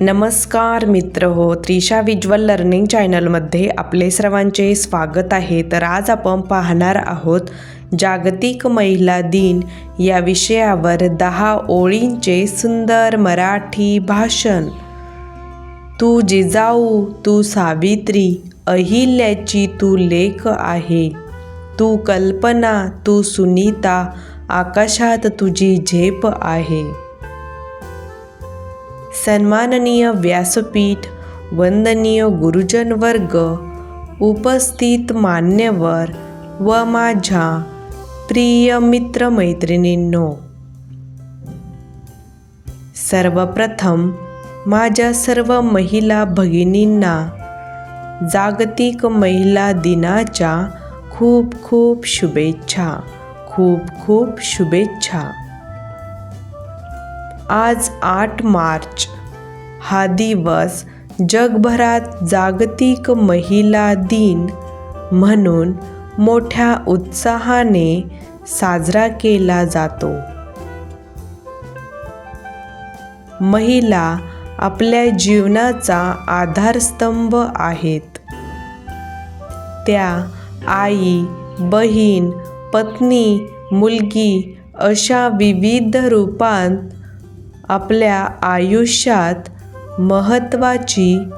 नमस्कार मित्र हो त्रिशा विज्वल लर्निंग चॅनलमध्ये आपले सर्वांचे स्वागत आहे. तर आज आपण पाहणार आहोत जागतिक महिला दिन या विषयावर दहा ओळींचे सुंदर मराठी भाषण. तू जिजाऊ तू सावित्री अहिल्याची तू लेख आहे. तू कल्पना तू सुनीता आकाशात तुझी झेप आहे. सन्माननीय व्यासपीठ वंदनीय गुरुजन वर्ग उपस्थित मान्यवर व माझ्या प्रिय मित्रमैत्रिणींनो सर्वप्रथम माझ्या सर्व महिला भगिनींना जागतिक महिला दिनाच्या खूप खूप शुभेच्छा खूप खूप शुभेच्छा. आज आठ मार्च. हा दिवस जगभरात जागतिक महिला दिन म्हणून मोठ्या उत्साहाने साजरा केला जातो. महिला आपल्या जीवनाचा आधारस्तंभ आहेत. त्या आई बहीण पत्नी मुलगी अशा विविध रूपांत आपल्या आयुष्यात महत्त्वाची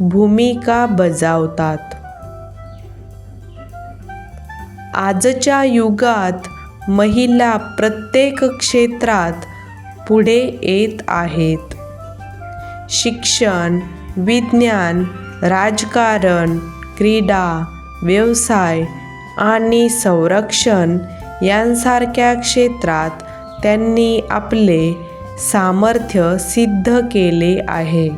भूमिका बजावतात. आजच्या युगात महिला प्रत्येक क्षेत्रात पुढे येत आहेत. शिक्षण विज्ञान राजकारण क्रीडा व्यवसाय आणि संरक्षण यांसारख्या क्षेत्रात त्यांनी आपले सामर्थ्य सिद्ध केले आहे.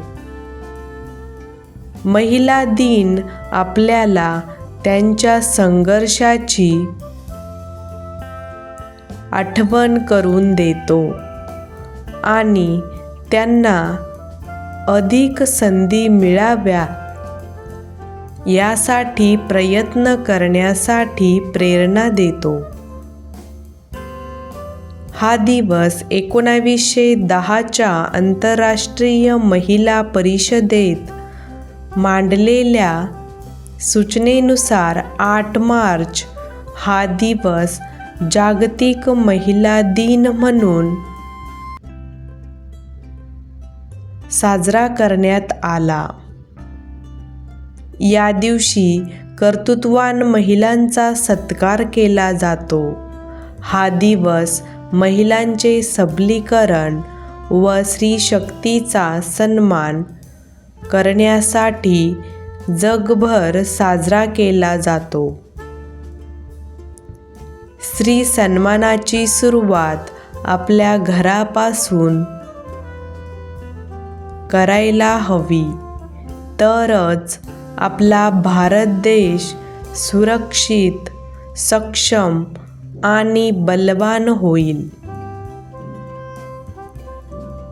महिला दिन आपल्याला त्यांच्या संघर्षाची आठवण करून देतो आणि त्यांना अधिक संधी मिळाव्या यासाठी प्रयत्न करण्यासाठी प्रेरणा देतो. हा दिवस एकोणावीसशे दहाच्या आंतरराष्ट्रीय महिला परिषदेत मांडलेल्या सूचनेनुसार आठ मार्च हा दिवस जागतिक महिला दिन म्हणून साजरा करण्यात आला. या दिवशी कर्तृत्वान महिलांचा सत्कार केला जातो. हा दिवस महिलांचे सबलीकरण व स्त्रीशक्तीचा सन्मान करण्यासाठी जगभर साजरा केला जातो. स्त्री सन्मानाची सुरुवात आपल्या घरापासून करायला हवी. तरच आपला भारत देश सुरक्षित सक्षम आणि बलवान होईल.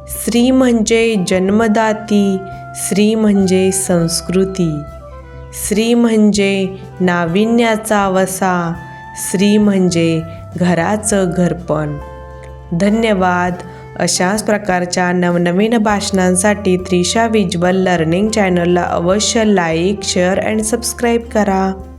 स्त्री म्हणजे जन्मदाती स्त्री म्हणजे संस्कृती स्त्री म्हणजे नाविन्याचा वसा स्त्री म्हणजे घराचं घरपण. धन्यवाद. अशाच प्रकारच्या नवनवीन भाषणांसाठी त्रिशा विज्वल लर्निंग चॅनलला अवश्य लाईक शेअर अँड सबस्क्राईब करा.